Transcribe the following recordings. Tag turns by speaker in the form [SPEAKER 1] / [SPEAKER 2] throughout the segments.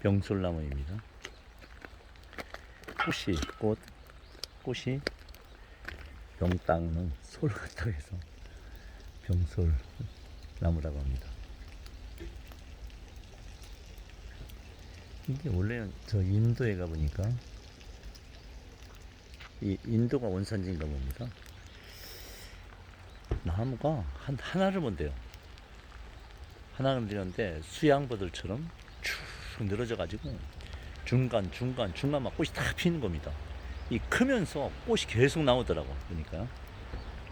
[SPEAKER 1] 병솔나무입니다. 꽃이 꽃 꽃이 병 닦는 솔 같다고 해서 병솔 나무라고 합니다. 이게 원래는 저 인도에 가보니까 이 인도가 원산지인가 봅니다. 나무가 한 하나를 본대요. 하나를 되는데 수양버들처럼 쭉 늘어져 가지고 중간 중간 중간 막 꽃이 다 피는 겁니다. 이 크면서 꽃이 계속 나오더라고 그러니까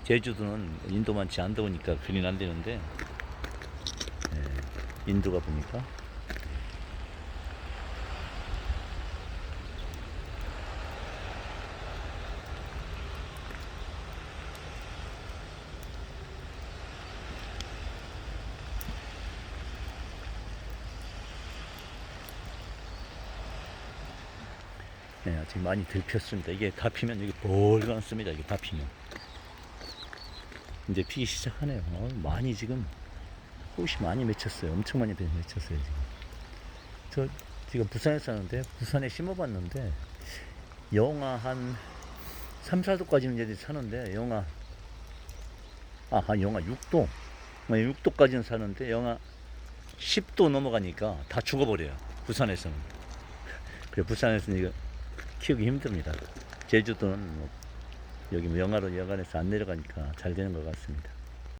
[SPEAKER 1] 제주도는 인도만치 안 더우니까 그린 안 되는데 예, 인도가 보니까 네, 아직 많이 덜 폈습니다. 이게 다 피면 여기 볼감습니다. 이게 다 피면. 이제 피기 시작하네요. 어, 많이 지금 꽃이 많이 맺혔어요. 엄청 많이 맺혔어요. 지금. 저 지금 부산에 사는데 부산에 심어봤는데 영하 한 3, 4도까지는 이제 사는데 영하 아, 한 영하 6도 6도까지는 사는데 영하 10도 넘어가니까 다 죽어버려요. 부산에서는. 그래 부산에서는 이거 키우기 힘듭니다. 제주도는 뭐 여기 뭐 영하로 여간에서 안 내려가니까 잘 되는 것 같습니다.